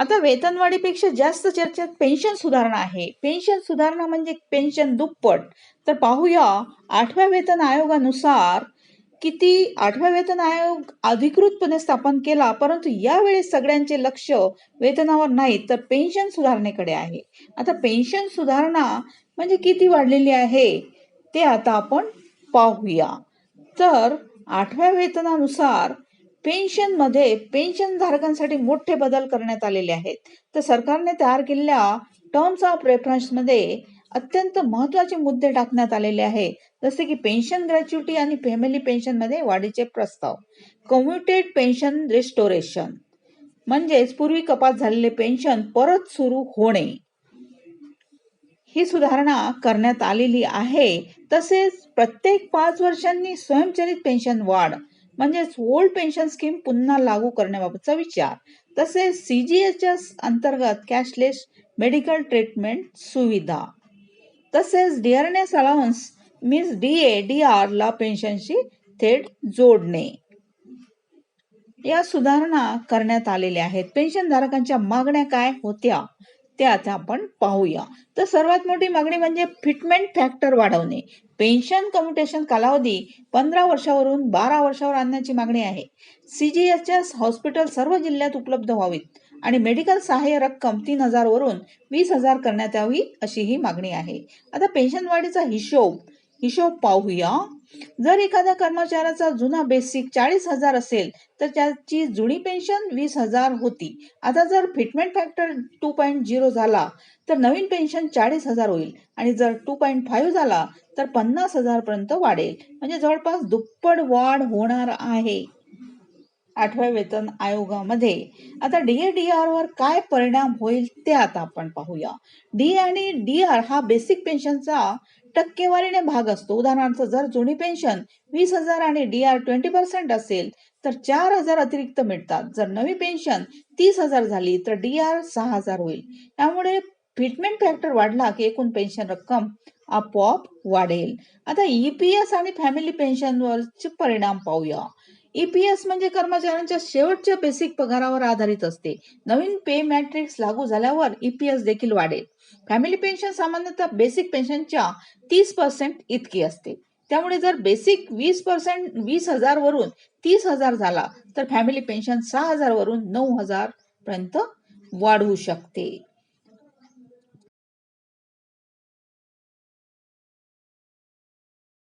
आता वेतनवाढीपेक्षा जास्त चर्चेत पेन्शन सुधारणा आहे. पेन्शन सुधारणा म्हणजे पेन्शन दुप्पट. तर पाहूया आठव्या वेतन आयोगानुसार किती आठव्या वेतन आयोग अधिकृतपणे स्थापन केला परंतु यावेळी सगळ्यांचे लक्ष वेतनावर नाही तर पेन्शन सुधारणेकडे आहे. आता पेन्शन सुधारणा म्हणजे किती वाढलेली आहे ते आता आपण पाहूया. तर आठव्या वेतनानुसार पेन्शनमध्ये पेन्शन धारकांसाठी मोठे बदल करण्यात आलेले आहेत. तर सरकारने तयार केलेल्या टर्म्स ऑफ रेफरन्समध्ये अत्यंत महत्त्वाचे मुद्दे टाकण्यात आलेले आहे. जसे की पेन्शन ग्रॅच्युटी आणि फॅमिली पेन्शनमध्ये वाढीचे प्रस्ताव. कम्युटेड पेन्शन रिस्टोरेशन म्हणजेच पूर्वी कपात झालेले पेन्शन परत सुरू होणे. ही सुधारणा करण्यात आलेली आहे. तसेच प्रत्येक पाच वर्षांनी स्वयंचलित पेन्शन वाढ म्हणजेच ओल्ड पेन्शन स्कीम पुन्हा लागू करण्याबाबतचा विचार. तसेच सीजीएचएस अंतर्गत कॅशलेस मेडिकल ट्रीटमेंट सुविधा. तसेच dearness allowance means D A D R ला पेन्शनशी थेट जोडणे. या सुधारणा करण्यात आलेल्या आहेत. पेन्शन धारकांच्या मागण्या काय होत्या? ते आता आपण पाहूया. तर सर्वात मोठी मागणी म्हणजे फिटमेंट फॅक्टर वाढवणे. पेन्शन कम्युटेशन कालावधी पंधरा वर्षावरून बारा वर्षावर आणण्याची मागणी आहे. सीजीएसच्या हॉस्पिटल सर्व जिल्ह्यात उपलब्ध व्हावीत आणि मेडिकल सहाय्य रक्कम तीन हजारवरून वीस हजार करण्यात यावी अशी ही मागणी आहे. आता पेन्शन वाढीचा हिशोब हिशोब पाहूया. जर एखाद्या कर्मचाऱ्याचा जुना बेसिक चाळीस हजार असेल तर त्याची जुनी पेन्शन वीस हजार होती. आता जर fitment factor two point zero झाला तर नवीन पेन्शन चाळीस हजार होईल. आणि जर टू पॉईंट फाईव्ह झाला तर पन्नास हजार पर्यंत वाढेल. म्हणजे जवळपास दुप्पट वाढ होणार आहे. आठव्या वेतन आयोगामध्ये. आता डीए डी आर वर काय परिणाम होईल ते आता आपण पाहूया. डी आणि डी आर हा बेसिक पेन्शनचा टक्केवारीने भाग असतो. उदाहरणार्थ जर जुनी पेन्शन वीस हजार आणि डी आर ट्वेंटी पर्सेंट असेल तर चार हजार अतिरिक्त मिळतात. जर नवी पेन्शन तीस हजार झाली तर डी आर सहा हजार होईल. त्यामुळे फिटमेंट फॅक्टर वाढला की एकूण पेन्शन रक्कम आपोआप वाढेल. आता ईपीएस आणि फॅमिली पेन्शनवरचे परिणाम पाहूया. ईपीएस म्हणजे कर्मचाऱ्यांच्या शेवटच्या बेसिक पगारावर आधारित असते. नवीन पे मॅट्रिक्स लागू झाल्यावर ईपीएस देखील वाढेल. फॅमिली पेन्शन सामान्यतः बेसिक पेन्शनच्या तीस पर्सेंट इतकी असते. त्यामुळे जर बेसिक वीस पर्सेंट वीस हजार वरून तीस हजार झाला तर फॅमिली पेन्शन सहा हजार वरून नऊ हजार पर्यंत वाढू शकते.